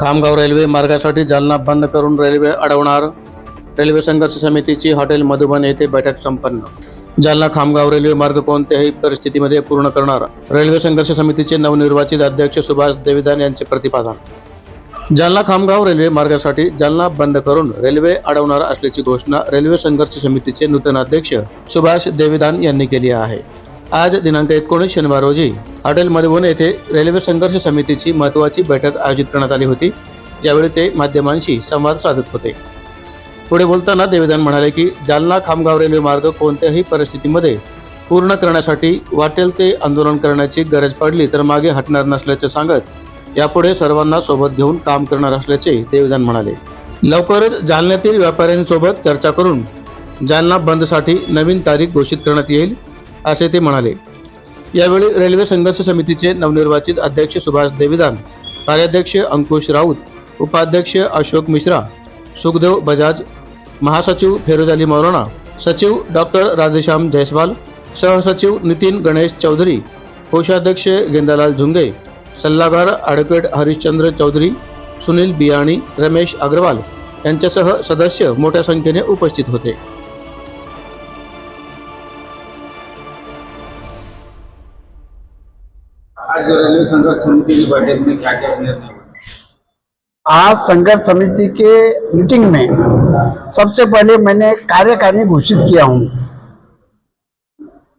Khamgaon railway मार्गासाठी जालना बंद करून रेल्वे अडवणार. रेल्वे संघर्ष समितीची हॉटेल मधुबन येथे बैठक संपन्न. जालना खामगाव रेल्वे मार्ग कोणत्याही परिस्थितीमध्ये पूर्ण करणार. रेल्वे संघर्ष समितीचे नवनिर्वाचित अध्यक्ष सुभाष देविदान यांचे प्रतिपादन. जालना खामगाव रेल्वे मार्गासाठी जालना बंद करून रेल्वे अडवणार असल्याची घोषणा रेल्वे संघर्ष समितीचे नूतन अध्यक्ष सुभाष देविदान यांनी केली आहे. आज दिनांक एकोणीस शनिवार रोजी हॉटेल मधुबन येथे रेल्वे संघर्ष समितीची महत्वाची बैठक आयोजित करण्यात आली होती. यावेळी ते माध्यमांशी संवाद साधत होते. पुढे बोलताना देवेदान म्हणाले की जालना खामगाव रेल्वे मार्ग कोणत्याही परिस्थितीमध्ये पूर्ण करण्यासाठी वाटेल ते आंदोलन करण्याची गरज पडली तर मागे हटणार नसल्याचे सांगत यापुढे सर्वांना सोबत घेऊन काम करणार असल्याचे देवेदान म्हणाले. लवकरच जालन्यातील व्यापाऱ्यांसोबत चर्चा करून जालना बंदसाठी नवीन तारीख घोषित करण्यात येईल असे ते म्हणाले. यावेळी रेल्वे संघर्ष समितीचे नवनिर्वाचित अध्यक्ष सुभाष देविदान कार्याध्यक्ष अंकुश राऊत उपाध्यक्ष अशोक मिश्रा सुखदेव बजाज महासचिव फेरोज अली मौलाना सचिव डॉक्टर राधेश्याम जयस्वाल सहसचिव नितीन गणेश चौधरी कोषाध्यक्ष गेंदालाल झुंगे सल्लागार ॲडव्होकेट हरिश्चंद्र चौधरी सुनील बियाणी रमेश अग्रवाल यांच्यासह सदस्य मोठ्या संख्येने उपस्थित होते. आज रेलवे संघर्ष समिति की बैठक में क्या क्या निर्णय आज संघर्ष समिति के मीटिंग में सबसे पहले मैंने कार्यकारिणी घोषित किया हूँ।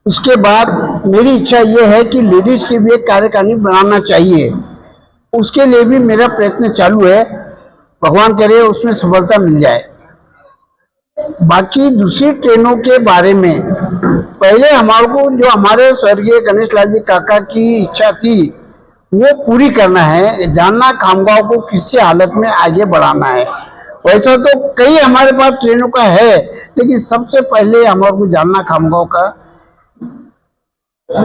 उसके बाद मेरी इच्छा यह है कि लेडीज़ की भी एक कार्यकारिणी बनाना चाहिए। उसके लिए भी मेरा प्रयत्न चालू है। भगवान करे उसमें सफलता मिल जाए। बाकी दूसरी ट्रेनों के बारे में पहले हमारे को जो हमारे स्वर्गीय गणेश लाल जी काका की इच्छा थी, वो पूरी करना है। जानना खामगांव को किससे हालत में आगे बढ़ाना है। वैसा तो कई हमारे पास ट्रेनों का है, लेकिन सबसे पहले हमारे को जानना खामगांव का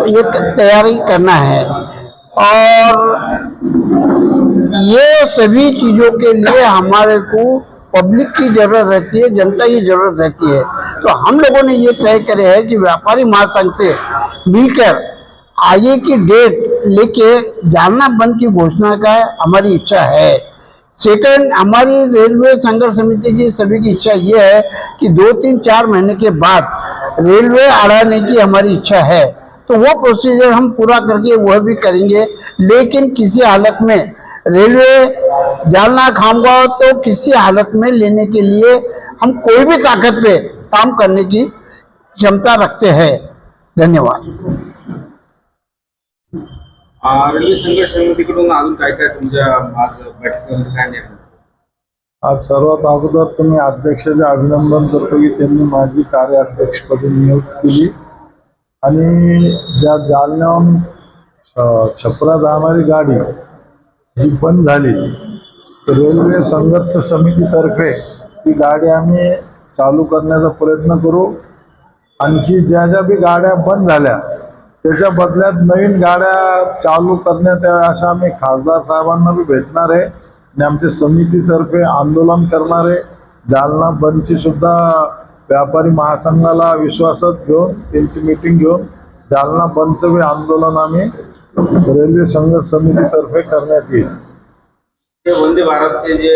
ये तैयारी करना है। और ये सभी चीज़ों के लिए हमारे को पब्लिक की ज़रूरत रहती है, जनता की ज़रूरत रहती है। तो हम लोगों ने ये तय करे है कि व्यापारी महासंघ से मिलकर आगे की डेट लेके जानना बंद की घोषणा का हमारी इच्छा है। सेकंड, हमारी रेलवे संघर्ष समिति की सभी की इच्छा ये है कि दो तीन चार महीने के बाद रेलवे अड़ाने की हमारी इच्छा है। तो वो प्रोसीजर हम पूरा करके वह भी करेंगे, लेकिन किसी हालत में रेलवे जालना खामगांव तो किसी हालत में लेने के लिए हम कोई भी ताकत पे काम करने की क्षमता रखते हैं। धन्यवाद। संघर्ष समितीकडून अजून काय काय तुमच्या आज बैठकीमध्ये काय निर्णय आज सर्वात अगोदर तुम्ही अध्यक्षाचे अभिनंदन करतो की त्यांनी माझी कार्याध्यक्षपदी नियुक्त केली. आणि ज्या जालन्याहून छपरा जाणारी गाडी जी बंद झाली. रेल्वे संघर्ष समितीतर्फे ती गाडी आम्ही चालू करण्याचा प्रयत्न करू. आणखी ज्या ज्या बी गाड्या बंद झाल्या त्याच्या बदल्यात नवीन गाड्या चालू करण्यात याव्या अशा आम्ही खासदार साहेबांना बी भेटणार आहे आणि आमच्या समितीतर्फे आंदोलन करणार आहे. जालना बंदची सुद्धा व्यापारी महासंघाला विश्वासात घेऊन त्यांची मीटिंग घेऊन जालना बंदचं बी आंदोलन आम्ही रेल्वे संघर्ष समितीतर्फे करण्यात येईल. ते वंदे भारतचे जे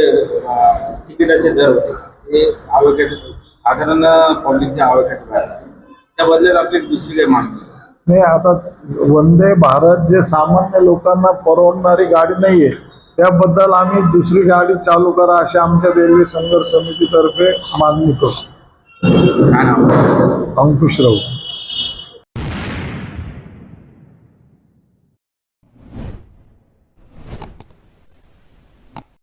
तिकिटाचे दर होते ते आवाक्याचे साधारण पब्लिकचे आवाक्याचे बाहेर आहे. त्या बदल्यात आपली दुसरी काही मागणी आहे. नाही आता वंदे भारत जे सामान्य लोकांना परवडणारी गाडी नाहीये त्याबद्दल आम्ही दुसरी गाडी चालू करा अशी आमच्या रेल्वे संघर्ष समितीतर्फे मागणी नाव अंकुश राऊत